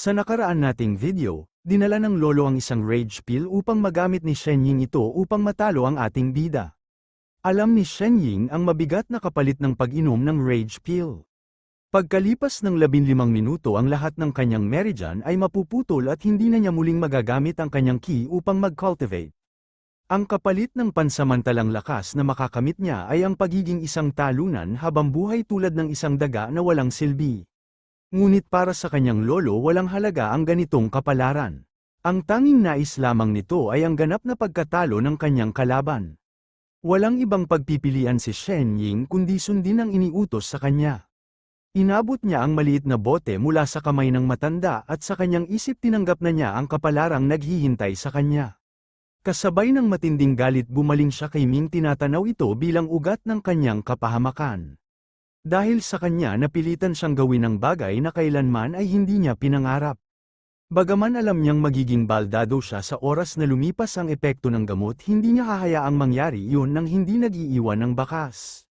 Sa nakaraan nating video, dinala ng lolo ang isang rage pill upang magamit ni Shenying ito upang matalo ang ating bida. Alam ni Shenying ang mabigat na kapalit ng pag-inom ng rage pill. Pagkalipas ng 15 minuto ang lahat ng kanyang meridian ay mapuputol at hindi na niya muling magagamit ang kanyang ki upang mag-cultivate. Ang kapalit ng pansamantalang lakas na makakamit niya ay ang pagiging isang talunan habang buhay tulad ng isang daga na walang silbi. Ngunit para sa kanyang lolo walang halaga ang ganitong kapalaran. Ang tanging nais lamang nito ay ang ganap na pagkatalo ng kanyang kalaban. Walang ibang pagpipilian si Shen Ying kundi sundin ang iniutos sa kanya. Inabot niya ang maliit na bote mula sa kamay ng matanda at sa kanyang isip tinanggap na niya ang kapalarang naghihintay sa kanya. Kasabay ng matinding galit bumaling siya kay Ming tinatanaw ito bilang ugat ng kanyang kapahamakan. Dahil sa kanya napilitan siyang gawin ang bagay na kailanman ay hindi niya pinangarap. Bagaman alam niyang magiging baldado siya sa oras na lumipas ang epekto ng gamot hindi niya hahayaang mangyari iyon nang hindi nag-iiwan ng bakas.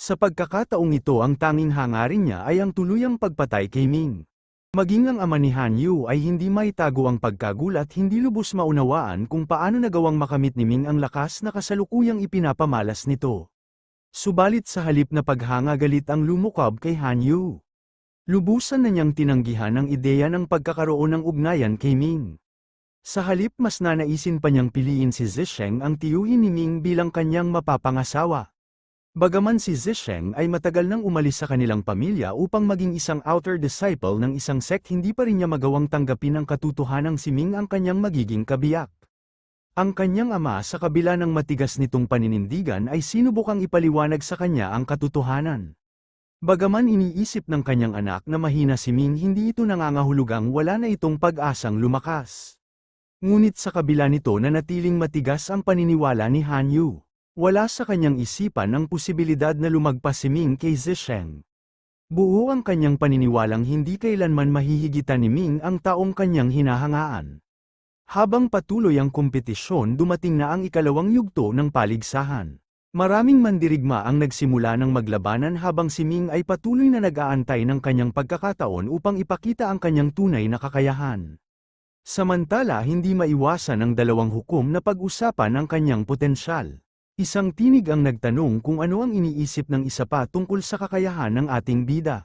Sa pagkakataong ito ang tanging hangarin niya ay ang tuluyang pagpatay kay Ming. Maging ang ama ni Han Yu ay hindi maitago ang pagkagulat hindi lubos maunawaan kung paano nagawang makamit ni Ming ang lakas na kasalukuyang ipinapamalas nito. Subalit sa halip na paghanga galit ang lumukab kay Han Yu. Lubusan na niyang tinanggihan ang ideya ng pagkakaroon ng ugnayan kay Ming. Sa halip mas nanaisin pa niyang piliin si Zisheng ang tiyuhin ni Ming bilang kanyang mapapangasawa. Bagaman si Zisheng ay matagal nang umalis sa kanilang pamilya upang maging isang outer disciple ng isang sect hindi pa rin niya magawang tanggapin ang katotohanang si Ming ang kanyang magiging kabiyak. Ang kanyang ama sa kabila ng matigas nitong paninindigan ay sinubukang ipaliwanag sa kanya ang katotohanan. Bagaman iniisip ng kanyang anak na mahina si Ming hindi ito nangangahulugang wala na itong pag-asang lumakas. Ngunit sa kabila nito na natiling matigas ang paniniwala ni Han Yu. Wala sa kanyang isipan ang posibilidad na lumagpas si Ming kay Zisheng. Buo ang kanyang paniniwalang hindi kailanman mahihigitan ni Ming ang taong kanyang hinahangaan. Habang patuloy ang kompetisyon dumating na ang ikalawang yugto ng paligsahan. Maraming mandirigma ang nagsimula ng maglabanan habang si Ming ay patuloy na nag-aantay ng kanyang pagkakataon upang ipakita ang kanyang tunay na kakayahan. Samantala hindi maiwasan ng dalawang hukom na pag-usapan ang kanyang potensyal. Isang tinig ang nagtanong kung ano ang iniisip ng isa pa tungkol sa kakayahan ng ating bida.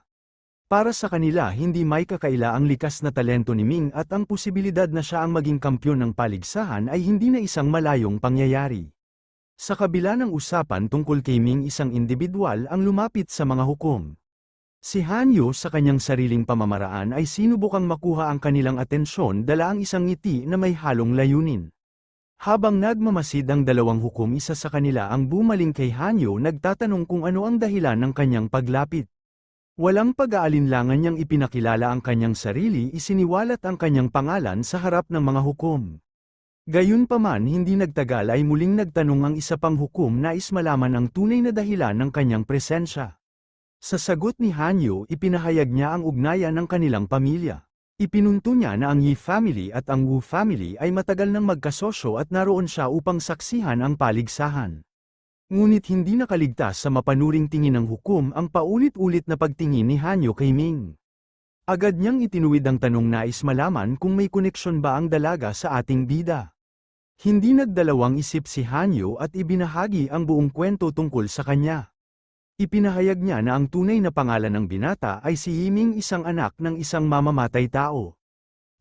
Para sa kanila hindi may kakaila ang likas na talento ni Ming at ang posibilidad na siya ang maging kampyon ng paligsahan ay hindi na isang malayong pangyayari. Sa kabila ng usapan tungkol kay Ming isang individual ang lumapit sa mga hukom. Si Hanyo sa kanyang sariling pamamaraan ay sinubukang makuha ang kanilang atensyon dala ang isang ngiti na may halong layunin. Habang nagmamasid ang dalawang hukom isa sa kanila ang bumaling kay Hanyo nagtatanong kung ano ang dahilan ng kanyang paglapit. Walang pag-aalinlangan niyang ipinakilala ang kanyang sarili isiniwalat ang kanyang pangalan sa harap ng mga hukom. Gayunpaman hindi nagtagal ay muling nagtanong ang isa pang hukom nais malaman ang tunay na dahilan ng kanyang presensya. Sa sagot ni Hanyo ipinahayag niya ang ugnayan ng kanilang pamilya. Ipinunto niya na ang Yi family at ang Wu family ay matagal nang magkasosyo at naroon siya upang saksihan ang paligsahan. Ngunit hindi nakaligtas sa mapanuring tingin ng hukom ang paulit-ulit na pagtingin ni Hanyo kay Ming. Agad niyang itinuwid ang tanong nais malaman kung may koneksyon ba ang dalaga sa ating bida. Hindi nagdalawang isip si Hanyo at ibinahagi ang buong kwento tungkol sa kanya. Ipinahayag niya na ang tunay na pangalan ng binata ay si Yiming isang anak ng isang mamamatay tao.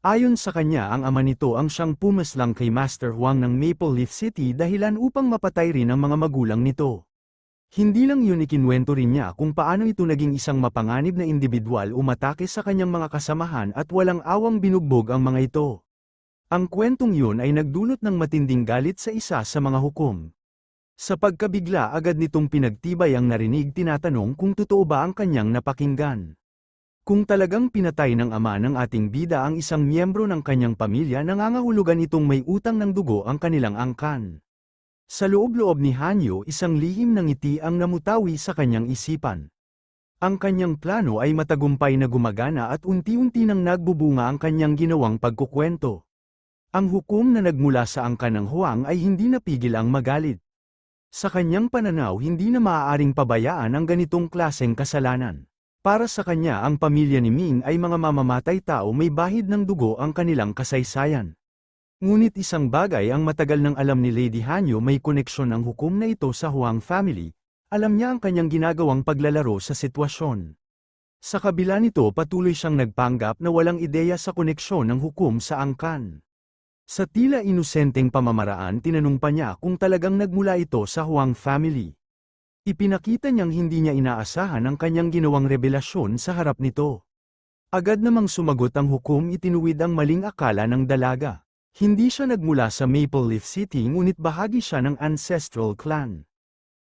Ayon sa kanya ang ama nito ang siyang pumaslang kay Master Huang ng Maple Leaf City dahilan upang mapatay rin ang mga magulang nito. Hindi lang yun ikinwento rin niya kung paano ito naging isang mapanganib na individual umatake sa kanyang mga kasamahan at walang awang binugbog ang mga ito. Ang kwentong yun ay nagdulot ng matinding galit sa isa sa mga hukom. Sa pagkabigla agad nitong pinagtibay ang narinig tinatanong kung totoo ba ang kanyang napakinggan. Kung talagang pinatay ng ama ng ating bida ang isang miyembro ng kanyang pamilya nangangahulugan itong may utang ng dugo ang kanilang angkan. Sa loob-loob ni Hanyo isang lihim ng ngiti ang namutawi sa kanyang isipan. Ang kanyang plano ay matagumpay na gumagana at unti-unti nang nagbubunga ang kanyang ginawang pagkukwento. Ang hukom na nagmula sa angkan ng Huang ay hindi napigil ang magalit. Sa kanyang pananaw hindi na maaaring pabayaan ang ganitong klaseng kasalanan. Para sa kanya ang pamilya ni Ming ay mga mamamatay tao may bahid ng dugo ang kanilang kasaysayan. Ngunit isang bagay ang matagal nang alam ni Lady Hanyo may koneksyon ang hukom na ito sa Huang family, alam niya ang kanyang ginagawang paglalaro sa sitwasyon. Sa kabila nito patuloy siyang nagpanggap na walang ideya sa koneksyon ng hukom sa angkan. Sa tila inosenteng pamamaraan tinanong pa niya kung talagang nagmula ito sa Huang family. Ipinakita niyang hindi niya inaasahan ang kanyang ginawang revelasyon sa harap nito. Agad namang sumagot ang hukom itinuwid ang maling akala ng dalaga. Hindi siya nagmula sa Maple Leaf City ngunit bahagi siya ng ancestral clan.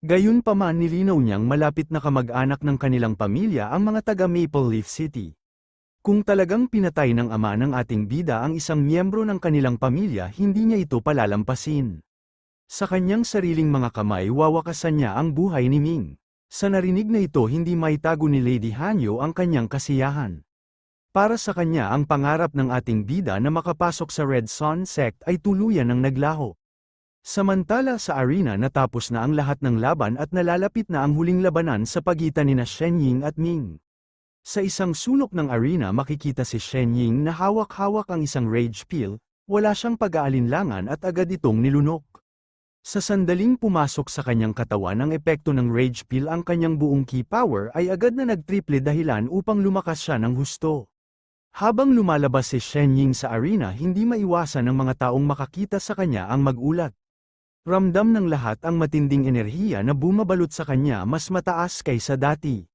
Gayunpaman nilinaw niyang malapit na kamag-anak ng kanilang pamilya ang mga taga Maple Leaf City. Kung talagang pinatay ng ama ng ating bida ang isang miyembro ng kanilang pamilya hindi niya ito palalampasin. Sa kanyang sariling mga kamay wawakasan niya ang buhay ni Ming. Sa narinig na ito hindi maitago ni Lady Hanyo ang kanyang kasiyahan. Para sa kanya ang pangarap ng ating bida na makapasok sa Red Sun sect ay tuluyan ng naglaho. Samantala sa arena natapos na ang lahat ng laban at nalalapit na ang huling labanan sa pagitan ni na Shen Ying at Ming. Sa isang sulok ng arena makikita si Shen Ying na hawak-hawak ang isang rage pill, wala siyang pag-aalinlangan at agad itong nilunok. Sa sandaling pumasok sa kanyang katawan ang epekto ng rage pill ang kanyang buong key power ay agad na nagtriple dahilan upang lumakas siya ng husto. Habang lumalabas si Shen Ying sa arena hindi maiwasan ng mga taong makakita sa kanya ang magulat. Ramdam ng lahat ang matinding enerhiya na bumabalot sa kanya mas mataas kaysa dati.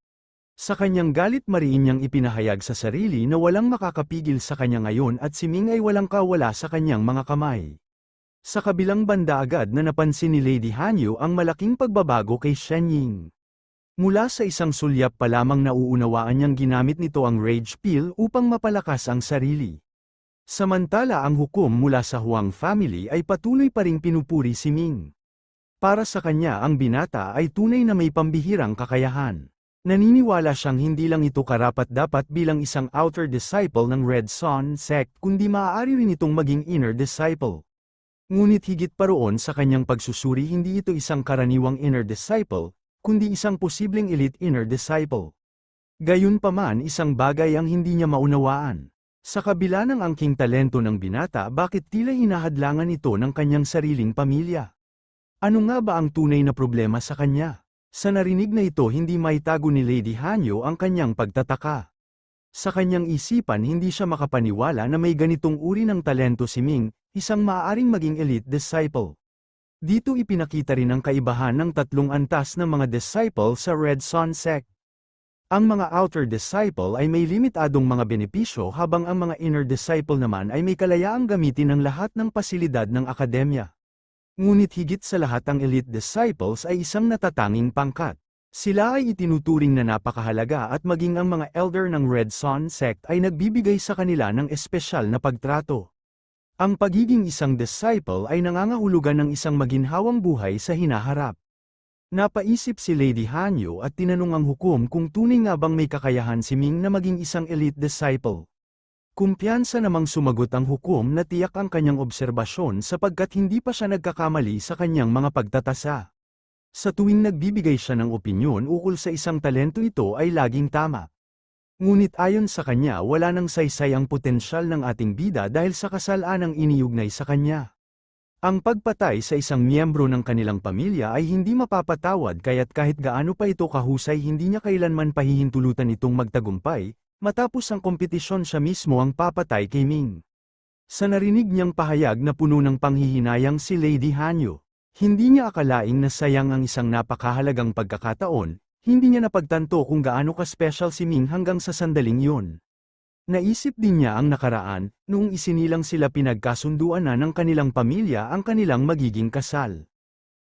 Sa kanyang galit mariin niyang ipinahayag sa sarili na walang makakapigil sa kanya ngayon at si Ming ay walang kawala sa kanyang mga kamay. Sa kabilang banda agad na napansin ni Lady Hanyo ang malaking pagbabago kay Shen Ying. Mula sa isang sulyap pa lamang nauunawaan niyang ginamit nito ang rage pill upang mapalakas ang sarili. Samantala ang hukom mula sa Huang family ay patuloy pa ring pinupuri si Ming. Para sa kanya ang binata ay tunay na may pambihirang kakayahan. Naniniwala siyang hindi lang ito karapat-dapat bilang isang outer disciple ng Red Sun sect kundi maaari rin itong maging inner disciple. Ngunit higit pa roon sa kanyang pagsusuri hindi ito isang karaniwang inner disciple, kundi isang posibleng elite inner disciple. Gayunpaman isang bagay ang hindi niya maunawaan. Sa kabila ng angking talento ng binata bakit tila hinahadlangan ito ng kanyang sariling pamilya? Ano nga ba ang tunay na problema sa kanya? Sa narinig na ito hindi maitago ni Lady Hanyo ang kanyang pagtataka. Sa kanyang isipan hindi siya makapaniwala na may ganitong uri ng talento si Ming, isang maaaring maging elite disciple. Dito ipinakita rin ang kaibahan ng tatlong antas ng mga disciple sa Red Sun sect. Ang mga outer disciple ay may limitadong mga benepisyo habang ang mga inner disciple naman ay may kalayaang gamitin ang lahat ng pasilidad ng akademya. Ngunit higit sa lahat ang elite disciples ay isang natatanging pangkat. Sila ay itinuturing na napakahalaga at maging ang mga elder ng Red Sun sect ay nagbibigay sa kanila ng espesyal na pagtrato. Ang pagiging isang disciple ay nangangahulugan ng isang maginhawang buhay sa hinaharap. Napaisip si Lady Hanyo at tinanong ang hukom kung tunay nga bang may kakayahan si Ming na maging isang elite disciple. Kumpiyansa namang sumagot ang hukom na tiyak ang kanyang obserbasyon sapagkat hindi pa siya nagkakamali sa kanyang mga pagtatasa. Sa tuwing nagbibigay siya ng opinyon ukol sa isang talento ito ay laging tama. Ngunit ayon sa kanya wala nang saysay ang potensyal ng ating bida dahil sa kasalanang iniugnay sa kanya. Ang pagpatay sa isang miyembro ng kanilang pamilya ay hindi mapapatawad kaya't kahit gaano pa ito kahusay hindi niya kailanman pahihintulutan itong magtagumpay, matapos ang kompetisyon siya mismo ang papatay kay Ming. Sa narinig niyang pahayag na puno ng panghihinayang si Lady Hanyo, hindi niya akalaing na sayang ang isang napakahalagang pagkakataon, hindi niya napagtanto kung gaano ka-special si Ming hanggang sa sandaling yun. Naisip din niya ang nakaraan, noong isinilang sila pinagkasunduan na ng kanilang pamilya ang kanilang magiging kasal.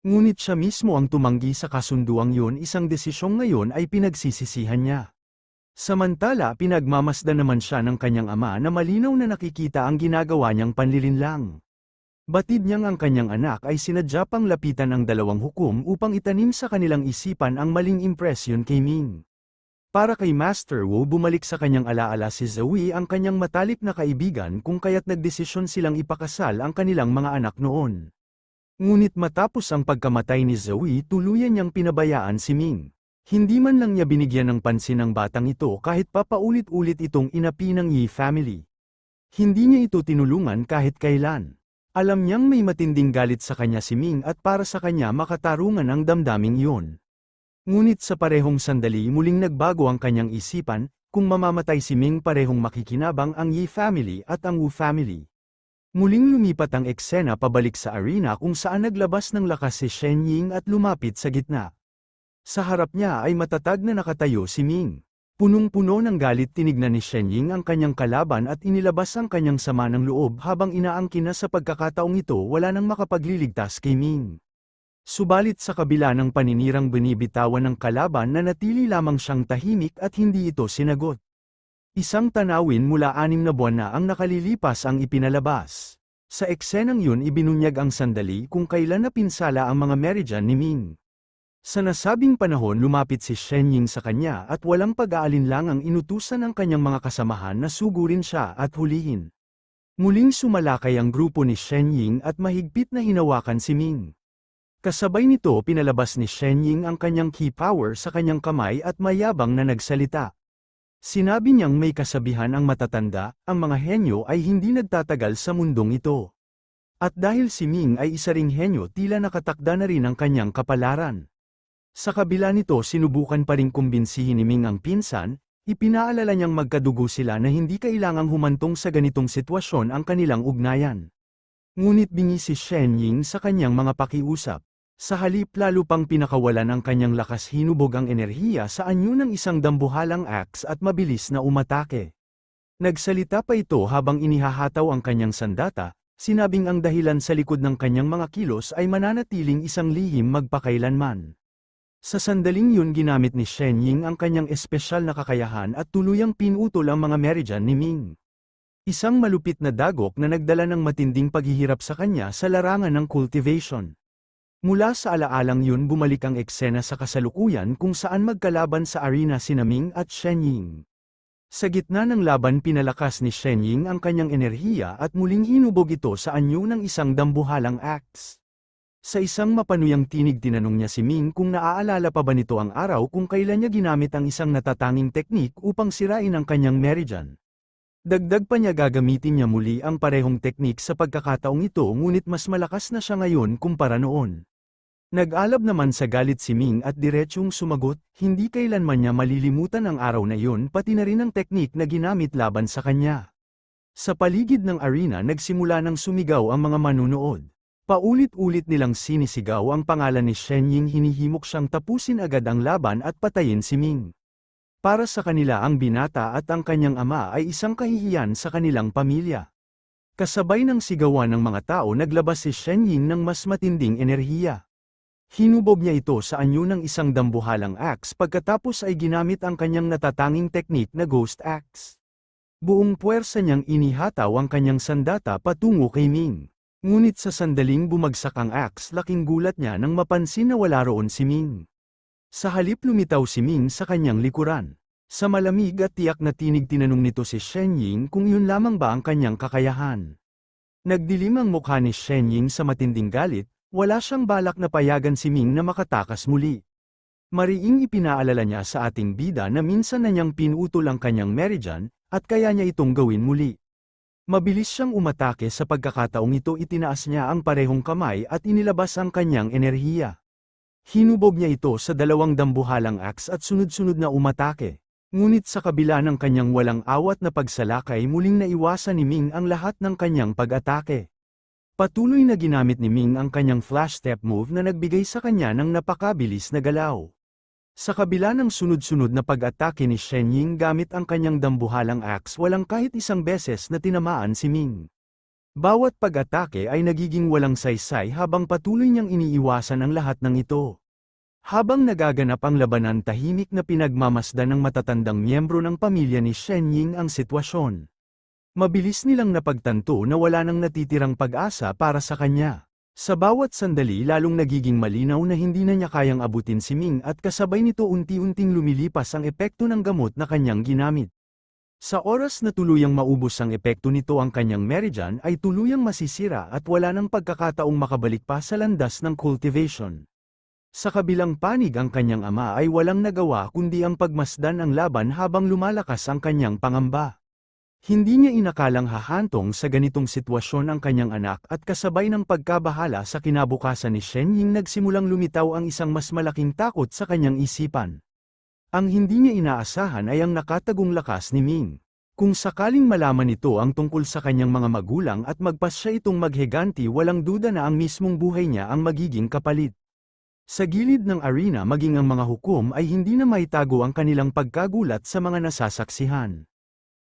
Ngunit siya mismo ang tumanggi sa kasunduang yun isang desisyong ngayon ay pinagsisisihan niya. Samantala pinagmamasdan naman siya ng kanyang ama na malinaw na nakikita ang ginagawa niyang panlilinlang. Batid niyang ang kanyang anak ay sinadya pang lapitan ang dalawang hukom upang itanim sa kanilang isipan ang maling impresyon kay Ming. Para kay Master Wu bumalik sa kanyang alaala si Zoe ang kanyang matalik na kaibigan kung kaya't nagdesisyon silang ipakasal ang kanilang mga anak noon. Ngunit matapos ang pagkamatay ni Zoe tuluyan niyang pinabayaan si Ming. Hindi man lang niya binigyan ng pansin ang batang ito kahit papaulit-ulit itong inapi ng Yi family. Hindi niya ito tinulungan kahit kailan. Alam niyang may matinding galit sa kanya si Ming at para sa kanya makatarungan ang damdaming iyon. Ngunit sa parehong sandali muling nagbago ang kanyang isipan, kung mamamatay si Ming parehong makikinabang ang Yi family at ang Wu family. Muling lumipat ang eksena pabalik sa arena kung saan naglabas ng lakas si Shen Ying at lumapit sa gitna. Sa harap niya ay matatag na nakatayo si Ming. Punong-puno ng galit tinignan ni Shen Ying ang kanyang kalaban at inilabas ang kanyang sama ng loob habang inaangkin na sa pagkakataong ito wala nang makapagliligtas kay Ming. Subalit sa kabila ng paninirang binibitawan ng kalaban na natili lamang siyang tahimik at hindi ito sinagot. Isang tanawin mula anim na buwan na ang nakalilipas ang ipinalabas. Sa eksenang yun ibinunyag ang sandali kung kailan napinsala ang mga Meridian ni Ming. Sa nasabing panahon lumapit si Shen Ying sa kanya at walang pag-aalinlang ang inutusan ng kanyang mga kasamahan na sugurin siya at hulihin. Muling sumalakay ang grupo ni Shen Ying at mahigpit na hinawakan si Ming. Kasabay nito pinalabas ni Shen Ying ang kanyang key power sa kanyang kamay at mayabang na nagsalita. Sinabi niyang may kasabihan ang matatanda, ang mga henyo ay hindi nagtatagal sa mundong ito. At dahil si Ming ay isa ring henyo tila nakatakda na rin ang kanyang kapalaran. Sa kabila nito sinubukan pa ring kumbinsihin ni Ming ang pinsan, ipinaalala niyang magkadugo sila na hindi kailangang humantong sa ganitong sitwasyon ang kanilang ugnayan. Ngunit bingi si Shen Ying sa kanyang mga pakiusap. Sa halip lalo pang pinakawalan ang kanyang lakas hinubog ang enerhiya sa anyo ng isang dambuhalang axe at mabilis na umatake. Nagsalita pa ito habang inihahataw ang kanyang sandata, sinabing ang dahilan sa likod ng kanyang mga kilos ay mananatiling isang lihim magpakailanman. Sa sandaling yun ginamit ni Shen Ying ang kanyang espesyal na kakayahan at tuluyang pinutol ang mga meridian ni Ming. Isang malupit na dagok na nagdala ng matinding paghihirap sa kanya sa larangan ng cultivation. Mula sa alaalang yun bumalik ang eksena sa kasalukuyan kung saan magkalaban sa arena si Ming at Shen Ying. Sa gitna ng laban pinalakas ni Shen Ying ang kanyang enerhiya at muling hinubog ito sa anyo ng isang dambuhalang axe. Sa isang mapanuyang tinig tinanong niya si Ming kung naaalala pa ba nito ang araw kung kailan niya ginamit ang isang natatanging teknik upang sirain ang kanyang meridian. Dagdag pa niya gagamitin niya muli ang parehong teknik sa pagkakataong ito ngunit mas malakas na siya ngayon kumpara noon. Nag-alab naman sa galit si Ming at diretsyong sumagot, hindi kailanman niya malilimutan ang araw na iyon pati na rin ang teknik na ginamit laban sa kanya. Sa paligid ng arena nagsimula ng sumigaw ang mga manunood. Paulit-ulit nilang sinisigaw ang pangalan ni Shen Ying hinihimok siyang tapusin agad ang laban at patayin si Ming. Para sa kanila ang binata at ang kanyang ama ay isang kahihiyan sa kanilang pamilya. Kasabay ng sigawan ng mga tao naglabas si Shen Ying ng mas matinding enerhiya. Hinubog niya ito sa anyo ng isang dambuhalang axe pagkatapos ay ginamit ang kanyang natatanging teknik na Ghost Axe. Buong puwersa niyang inihataw ang kanyang sandata patungo kay Ming. Ngunit sa sandaling bumagsak ang axe laking gulat niya nang mapansin na wala roon si Ming. Sa halip lumitaw si Ming sa kanyang likuran. Sa malamig at tiyak na tinig tinanong nito si Shen Ying kung yun lamang ba ang kanyang kakayahan. Nagdilim ang mukha ni Shen Ying sa matinding galit, wala siyang balak na payagan si Ming na makatakas muli. Mariing ipinaalala niya sa ating bida na minsan na niyang pinutol ang kanyang meridian, at kaya niya itong gawin muli. Mabilis siyang umatake sa pagkakataong ito itinaas niya ang parehong kamay at inilabas ang kanyang enerhiya. Hinubog niya ito sa dalawang dambuhalang axe at sunod-sunod na umatake. Ngunit sa kabila ng kanyang walang awat na pagsalakay muling naiwasan ni Ming ang lahat ng kanyang pag-atake. Patuloy na ginamit ni Ming ang kanyang flash step move na nagbigay sa kanya ng napakabilis na galaw. Sa kabila ng sunod-sunod na pag-atake ni Shen Ying gamit ang kanyang dambuhalang axe walang kahit isang beses na tinamaan si Ming. Bawat pag-atake ay nagiging walang saysay habang patuloy niyang iniiwasan ang lahat ng ito. Habang nagaganap ang labanan tahimik na pinagmamasdan ng matatandang miyembro ng pamilya ni Shen Ying ang sitwasyon. Mabilis nilang napagtanto na wala nang natitirang pag-asa para sa kanya. Sa bawat sandali lalong nagiging malinaw na hindi na niya kayang abutin si Ming at kasabay nito unti-unting lumilipas ang epekto ng gamot na kanyang ginamit. Sa oras na tuluyang maubos ang epekto nito ang kanyang meridian ay tuluyang masisira at wala ng pagkakataong makabalik pa sa landas ng cultivation. Sa kabilang panig ang kanyang ama ay walang nagawa kundi ang pagmasdan ang laban habang lumalakas ang kanyang pangamba. Hindi niya inakalang hahantong sa ganitong sitwasyon ang kanyang anak at kasabay ng pagkabahala sa kinabukasan ni Shen Ying nagsimulang lumitaw ang isang mas malaking takot sa kanyang isipan. Ang hindi niya inaasahan ay ang nakatagong lakas ni Ming. Kung sakaling malaman nito ang tungkol sa kanyang mga magulang at magpasya itong magheganti walang duda na ang mismong buhay niya ang magiging kapalit. Sa gilid ng arena maging ang mga hukom ay hindi na maitago ang kanilang pagkagulat sa mga nasasaksihan.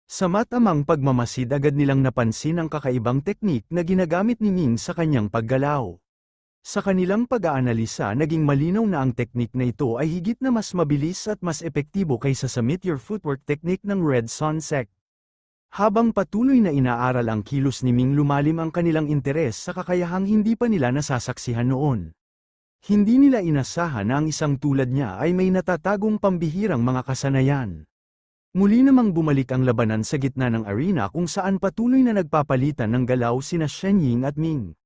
Sa matamang pagmamasid agad nilang napansin ang kakaibang teknik na ginagamit ni Ming sa kanyang paggalaw. Sa kanilang pag-aanalisa naging malinaw na ang teknik na ito ay higit na mas mabilis at mas epektibo kaysa sa meteor footwork technique ng Red Sun Sect. Habang patuloy na inaaral ang kilos ni Ming lumalim ang kanilang interes sa kakayahang hindi pa nila nasasaksihan noon. Hindi nila inasahan na ang isang tulad niya ay may natatagong pambihirang mga kasanayan. Muli namang bumalik ang labanan sa gitna ng arena kung saan patuloy na nagpapalitan ng galaw sina Shen Ying at Ming.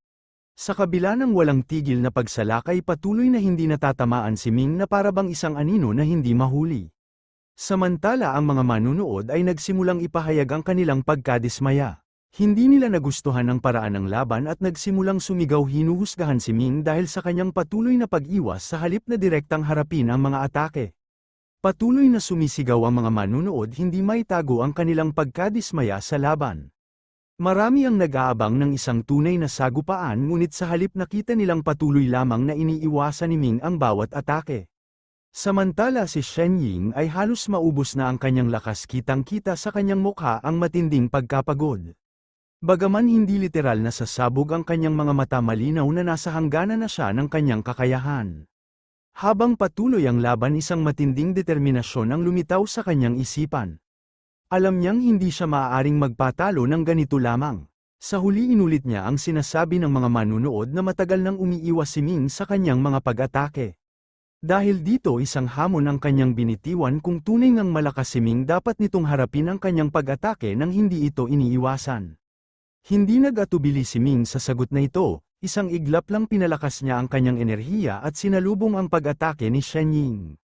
Sa kabila ng walang tigil na pagsalakay patuloy na hindi natatamaan si Ming na parabang isang anino na hindi mahuli. Samantala ang mga manunood ay nagsimulang ipahayag ang kanilang pagkadismaya. Hindi nila nagustuhan ang paraan ng laban at nagsimulang sumigaw hinuhusgahan si Ming dahil sa kanyang patuloy na pag-iwas sa halip na direktang harapin ang mga atake. Patuloy na sumisigaw ang mga manunood hindi maitago ang kanilang pagkadismaya sa laban. Marami ang nag-aabang ng isang tunay na sagupaan ngunit sa halip nakita nilang patuloy lamang na iniiwasan ni Ming ang bawat atake. Samantala si Shen Ying ay halos maubos na ang kanyang lakas kitang-kita sa kanyang mukha ang matinding pagkapagod. Bagaman hindi literal na sasabog ang kanyang mga mata malinaw na nasa hangganan na siya ng kanyang kakayahan. Habang patuloy ang laban isang matinding determinasyon ang lumitaw sa kanyang isipan. Alam niyang hindi siya maaaring magpatalo ng ganito lamang. Sa huli inulit niya ang sinasabi ng mga manunood na matagal nang umiiwas si Ming sa kanyang mga pag-atake. Dahil dito isang hamon ang kanyang binitiwan kung tunay ngang malakas si Ming dapat nitong harapin ang kanyang pag-atake nang hindi ito iniiwasan. Hindi nag-atubili si Ming sa sagot na ito, Isang iglap lang pinalakas niya ang kanyang enerhiya at sinalubong ang pag-atake ni Shen Ying.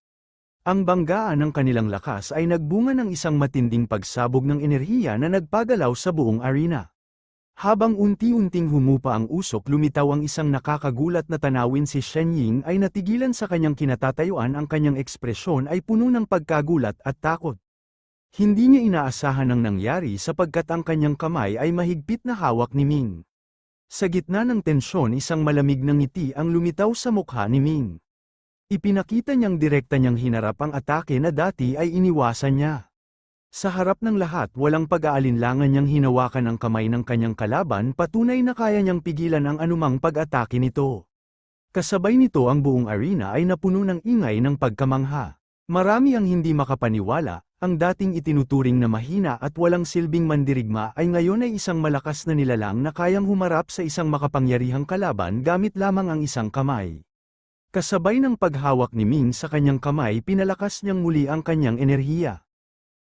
Ang banggaan ng kanilang lakas ay nagbunga ng isang matinding pagsabog ng enerhiya na nagpagalaw sa buong arena. Habang unti-unting humupa ang usok lumitaw ang isang nakakagulat na tanawin si Shen Ying ay natigilan sa kanyang kinatatayuan ang kanyang ekspresyon ay puno ng pagkagulat at takot. Hindi niya inaasahan ang nangyari sapagkat ang kanyang kamay ay mahigpit na hawak ni Ming. Sa gitna ng tensyon isang malamig na ngiti ang lumitaw sa mukha ni Ming. Ipinakita niyang direkta niyang hinarap ang atake na dati ay iniwasan niya. Sa harap ng lahat walang pag-aalinlangan niyang hinawakan ang kamay ng kanyang kalaban patunay na kaya niyang pigilan ang anumang pag-atake nito. Kasabay nito ang buong arena ay napuno ng ingay ng pagkamangha. Marami ang hindi makapaniwala, ang dating itinuturing na mahina at walang silbing mandirigma ay ngayon ay isang malakas na nilalang na kayang humarap sa isang makapangyarihang kalaban gamit lamang ang isang kamay. Kasabay ng paghawak ni Ming sa kanyang kamay pinalakas niyang muli ang kanyang enerhiya.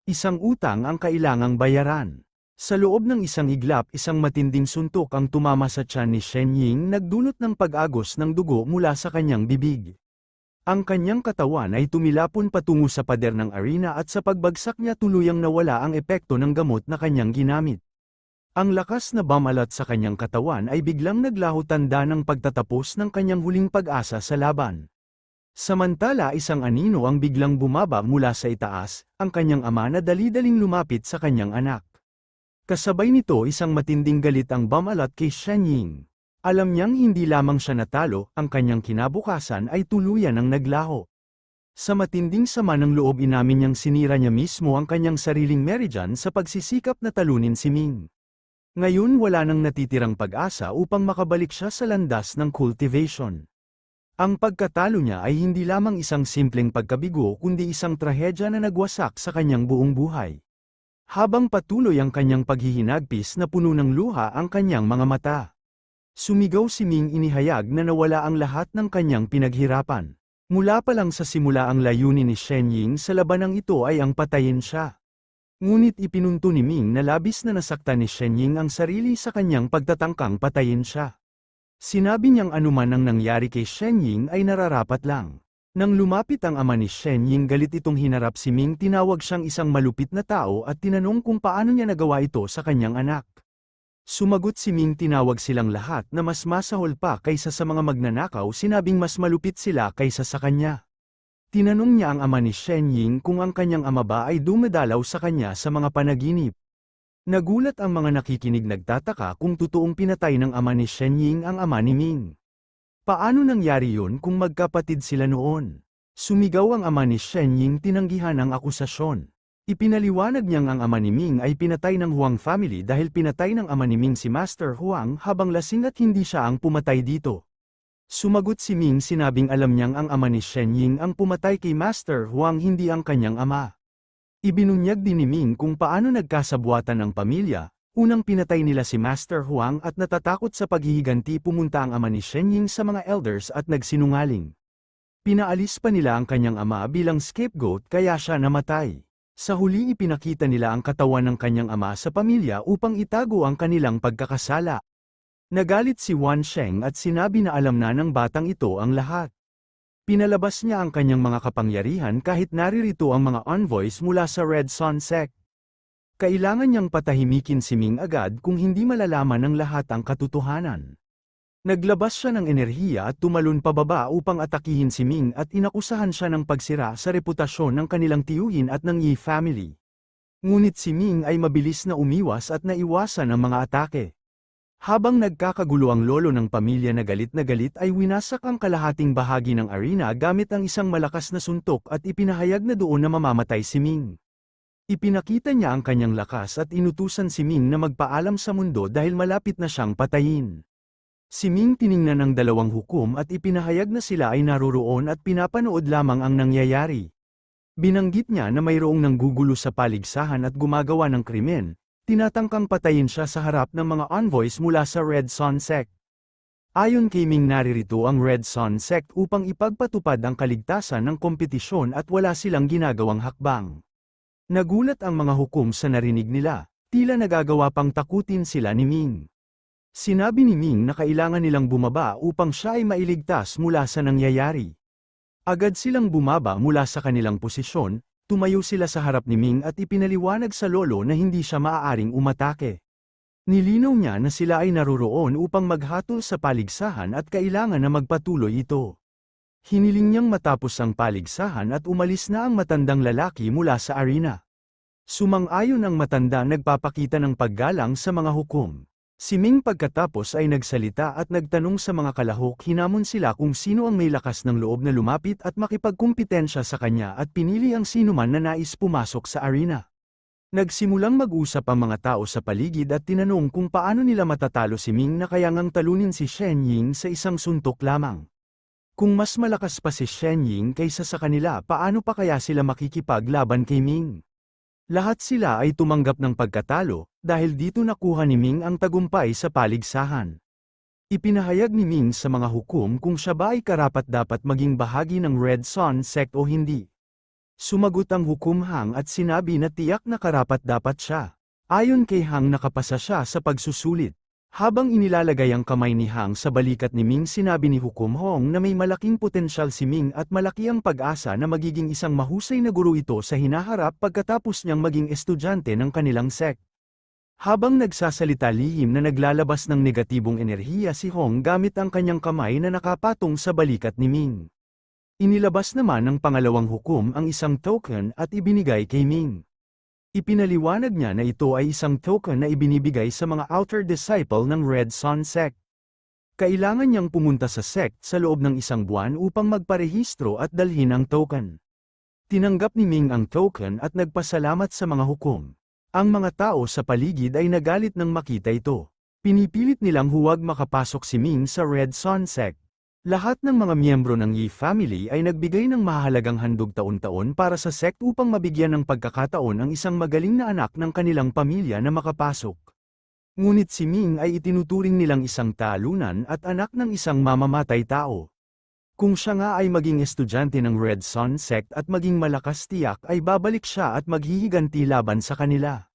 Isang utang ang kailangang bayaran. Sa loob ng isang iglap isang matinding suntok ang tumama sa tiyan ni Shen Ying nagdulot ng pag-agos ng dugo mula sa kanyang bibig. Ang kanyang katawan ay tumilapon patungo sa pader ng arena at sa pagbagsak niya tuluyang nawala ang epekto ng gamot na kanyang ginamit. Ang lakas na bamalat sa kanyang katawan ay biglang naglaho tanda ng pagtatapos ng kanyang huling pag-asa sa laban. Samantala isang anino ang biglang bumaba mula sa itaas, ang kanyang ama na dali-daling lumapit sa kanyang anak. Kasabay nito isang matinding galit ang bamalat kay Shen Ying. Alam niyang hindi lamang siya natalo, ang kanyang kinabukasan ay tuluyan ang naglaho. Sa matinding sama ng loob inamin niyang sinira niya mismo ang kanyang sariling meridian sa pagsisikap na talunin si Ming. Ngayon wala nang natitirang pag-asa upang makabalik siya sa landas ng cultivation. Ang pagkatalo niya ay hindi lamang isang simpleng pagkabigo kundi isang trahedya na nagwasak sa kanyang buong buhay. Habang patuloy ang kanyang paghihinagpis na puno ng luha ang kanyang mga mata. Sumigaw si Ming inihayag na nawala ang lahat ng kanyang pinaghirapan. Mula pa lang sa simula ang layunin ni Shen Ying sa labanang ito ay ang patayin siya. Ngunit ipinunto ni Ming na labis na nasaktan ni Shen Ying ang sarili sa kanyang pagtatangkang patayin siya. Sinabi niyang anuman ang nangyari kay Shen Ying ay nararapat lang. Nang lumapit ang ama ni Shen Ying galit itong hinarap si Ming tinawag siyang isang malupit na tao at tinanong kung paano niya nagawa ito sa kanyang anak. Sumagot si Ming tinawag silang lahat na mas masahol pa kaysa sa mga magnanakaw sinabing mas malupit sila kaysa sa kanya. Tinanong niya ang ama ni Shen Ying kung ang kanyang ama ba ay dumadalaw sa kanya sa mga panaginip. Nagulat ang mga nakikinig nagtataka kung totoong pinatay ng ama ni Shen Ying ang ama ni Ming. Paano nangyari yun kung magkapatid sila noon? Sumigaw ang ama ni Shen Ying tinanggihan ang akusasyon. Ipinaliwanag niyang ang ama ni Ming ay pinatay ng Huang family dahil pinatay ng ama ni Ming si Master Huang habang lasing at hindi siya ang pumatay dito. Sumagot si Ming sinabing alam niyang ang ama ni Shen Ying ang pumatay kay Master Huang hindi ang kanyang ama. Ibinunyag din ni Ming kung paano nagkasabuatan ng pamilya, unang pinatay nila si Master Huang at natatakot sa paghihiganti pumunta ang ama ni Shen Ying sa mga elders at nagsinungaling. Pinaalis pa nila ang kanyang ama bilang scapegoat kaya siya namatay. Sa huli ipinakita nila ang katawan ng kanyang ama sa pamilya upang itago ang kanilang pagkakasala. Nagalit si Wan Sheng at sinabi na alam na ng batang ito ang lahat. Pinalabas niya ang kanyang mga kapangyarihan kahit naririto ang mga envoys mula sa Red Sun Sect. Kailangan niyang patahimikin si Ming agad kung hindi malalaman ng lahat ang katotohanan. Naglabas siya ng enerhiya at tumalon pababa upang atakihin si Ming at inakusahan siya ng pagsira sa reputasyon ng kanilang tiyuhin at ng Yi family. Ngunit si Ming ay mabilis na umiwas at naiwasan ang mga atake. Habang nagkakagulo ang lolo ng pamilya na galit na galit ay winasak ang kalahating bahagi ng arena gamit ang isang malakas na suntok at ipinahayag na doon na mamamatay si Ming. Ipinakita niya ang kanyang lakas at inutusan si Ming na magpaalam sa mundo dahil malapit na siyang patayin. Si Ming tiningnan ng dalawang hukom at ipinahayag na sila ay naroroon at pinapanood lamang ang nangyayari. Binanggit niya na mayroong nanggugulo sa paligsahan at gumagawa ng krimen, tinatangkang patayin siya sa harap ng mga envoys mula sa Red Sun Sect. Ayon kay Ming naririto ang Red Sun Sect upang ipagpatupad ang kaligtasan ng kompetisyon at wala silang ginagawang hakbang. Nagulat ang mga hukom sa narinig nila, tila nagagawa pang takutin sila ni Ming. Sinabi ni Ming na kailangan nilang bumaba upang siya ay mailigtas mula sa nangyayari. Agad silang bumaba mula sa kanilang posisyon, tumayo sila sa harap ni Ming at ipinaliwanag sa lolo na hindi siya maaaring umatake. Nilinaw niya na sila ay naroroon upang maghatol sa paligsahan at kailangan na magpatuloy ito. Hiniling niyang matapos ang paligsahan at umalis na ang matandang lalaki mula sa arena. Sumang-ayon ang matanda nagpapakita ng paggalang sa mga hukom. Si Ming pagkatapos ay nagsalita at nagtanong sa mga kalahok hinamon sila kung sino ang may lakas ng loob na lumapit at makipagkumpetensya sa kanya at pinili ang sinuman na nais pumasok sa arena. Nagsimulang mag-usap ang mga tao sa paligid at tinanong kung paano nila matatalo si Ming na kaya ngang talunin si Shen Ying sa isang suntok lamang. Kung mas malakas pa si Shen Ying kaysa sa kanila paano pa kaya sila makikipaglaban kay Ming? Lahat sila ay tumanggap ng pagkatalo, dahil dito nakuha ni Ming ang tagumpay sa paligsahan. Ipinahayag ni Ming sa mga hukom kung siya ba ay karapat-dapat maging bahagi ng Red Sun sect o hindi. Sumagot ang hukom Hang at sinabi na tiyak na karapat-dapat siya. Ayon kay Hang nakapasa siya sa pagsusulit. Habang inilalagay ang kamay ni Hang sa balikat ni Ming sinabi ni Hukom Hong na may malaking potensyal si Ming at malaki ang pag-asa na magiging isang mahusay na guro ito sa hinaharap pagkatapos niyang maging estudyante ng kanilang sect. Habang nagsasalita lihim na naglalabas ng negatibong enerhiya si Hong gamit ang kanyang kamay na nakapatong sa balikat ni Ming. Inilabas naman ng pangalawang hukom ang isang token at ibinigay kay Ming. Ipinaliwanag niya na ito ay isang token na ibinibigay sa mga outer disciple ng Red Sun Sect. Kailangan niyang pumunta sa sect sa loob ng isang buwan upang magparehistro at dalhin ang token. Tinanggap ni Ming ang token at nagpasalamat sa mga hukom. Ang mga tao sa paligid ay nagalit nang makita ito. Pinipilit nilang huwag makapasok si Ming sa Red Sun Sect. Lahat ng mga miyembro ng Yi family ay nagbigay ng mahalagang handog taon-taon para sa sect upang mabigyan ng pagkakataon ang isang magaling na anak ng kanilang pamilya na makapasok. Ngunit si Ming ay itinuturing nilang isang talunan at anak ng isang mamamatay tao. Kung siya nga ay maging estudyante ng Red Sun sect at maging malakas tiyak ay babalik siya at maghihiganti laban sa kanila.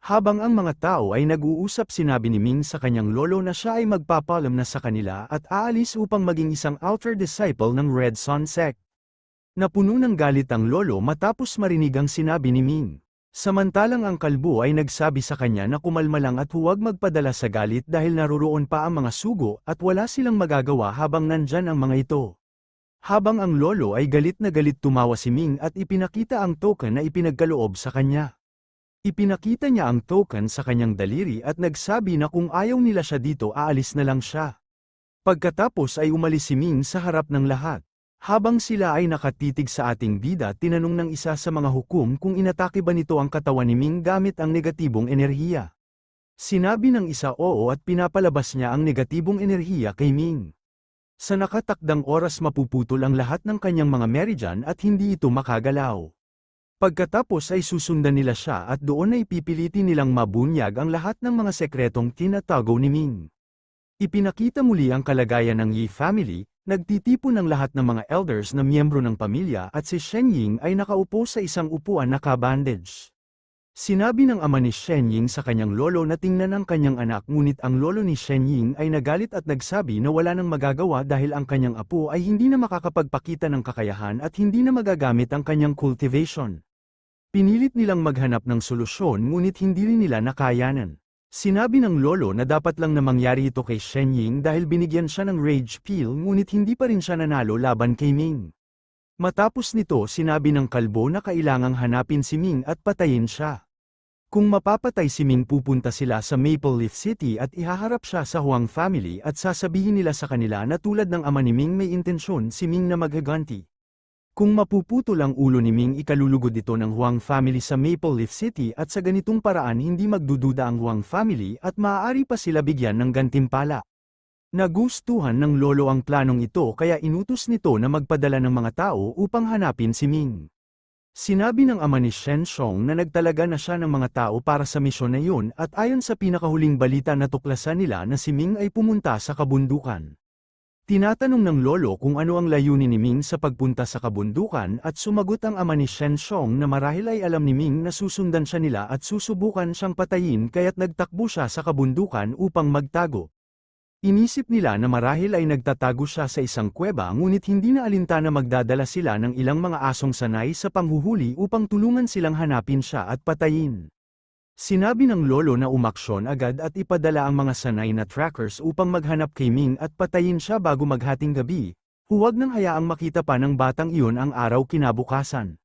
Habang ang mga tao ay nag-uusap sinabi ni Ming sa kanyang lolo na siya ay magpapalam na sa kanila at aalis upang maging isang outer disciple ng Red Sun sect. Napuno ng galit ang lolo matapos marinig ang sinabi ni Ming. Samantalang ang kalbo ay nagsabi sa kanya na kumalma lang at huwag magpadala sa galit dahil naruroon pa ang mga sugo at wala silang magagawa habang nandyan ang mga ito. Habang ang lolo ay galit na galit tumawa si Ming at ipinakita ang token na ipinagkaloob sa kanya. Ipinakita niya ang token sa kanyang daliri at nagsabi na kung ayaw nila siya dito aalis na lang siya. Pagkatapos ay umalis si Ming sa harap ng lahat. Habang sila ay nakatitig sa ating bida tinanong ng isa sa mga hukom kung inatake ba nito ang katawan ni Ming gamit ang negatibong enerhiya. Sinabi ng isa oo at pinapalabas niya ang negatibong enerhiya kay Ming. Sa nakatakdang oras mapuputol ang lahat ng kanyang mga meridian at hindi ito makagalaw. Pagkatapos ay susundan nila siya at doon ay pipilitin nilang mabunyag ang lahat ng mga sekretong tinatago ni Ming. Ipinakita muli ang kalagayan ng Yi family, nagtitipon ng lahat ng mga elders na miyembro ng pamilya at si Shen Ying ay nakaupo sa isang upuan na kabandage. Sinabi ng ama ni Shen Ying sa kanyang lolo na tingnan ang kanyang anak ngunit ang lolo ni Shen Ying ay nagalit at nagsabi na wala nang magagawa dahil ang kanyang apo ay hindi na makakapagpakita ng kakayahan at hindi na magagamit ang kanyang cultivation. Pinilit nilang maghanap ng solusyon ngunit hindi rin nila nakayanan. Sinabi ng lolo na dapat lang na mangyari ito kay Shen Ying dahil binigyan siya ng rage pill ngunit hindi pa rin siya nanalo laban kay Ming. Matapos nito sinabi ng kalbo na kailangang hanapin si Ming at patayin siya. Kung mapapatay si Ming pupunta sila sa Maple Leaf City at ihaharap siya sa Huang family at sasabihin nila sa kanila na tulad ng ama ni Ming may intensyon si Ming na maghaganti. Kung mapuputol ang ulo ni Ming ikalulugod ito ng Huang family sa Maple Leaf City at sa ganitong paraan hindi magdududa ang Huang family at maaari pa sila bigyan ng gantimpala. Nagustuhan ng lolo ang planong ito kaya inutos nito na magpadala ng mga tao upang hanapin si Ming. Sinabi ng ama ni Shen Shong na nagtalaga na siya ng mga tao para sa misyon na yun at ayon sa pinakahuling balita na tuklasan nila na si Ming ay pumunta sa kabundukan. Tinatanong ng lolo kung ano ang layunin ni Ming sa pagpunta sa kabundukan at sumagot ang ama ni Shen Shong na marahil ay alam ni Ming na susundan siya nila at susubukan siyang patayin kaya't nagtakbo siya sa kabundukan upang magtago. Inisip nila na marahil ay nagtatago siya sa isang kuweba ngunit hindi na alintana magdadala sila ng ilang mga asong sanay sa panghuhuli upang tulungan silang hanapin siya at patayin. Sinabi ng lolo na umaksyon agad at ipadala ang mga sanay na trackers upang maghanap kay Ming at patayin siya bago maghating gabi, huwag nang hayaang makita pa ng batang iyon ang araw kinabukasan.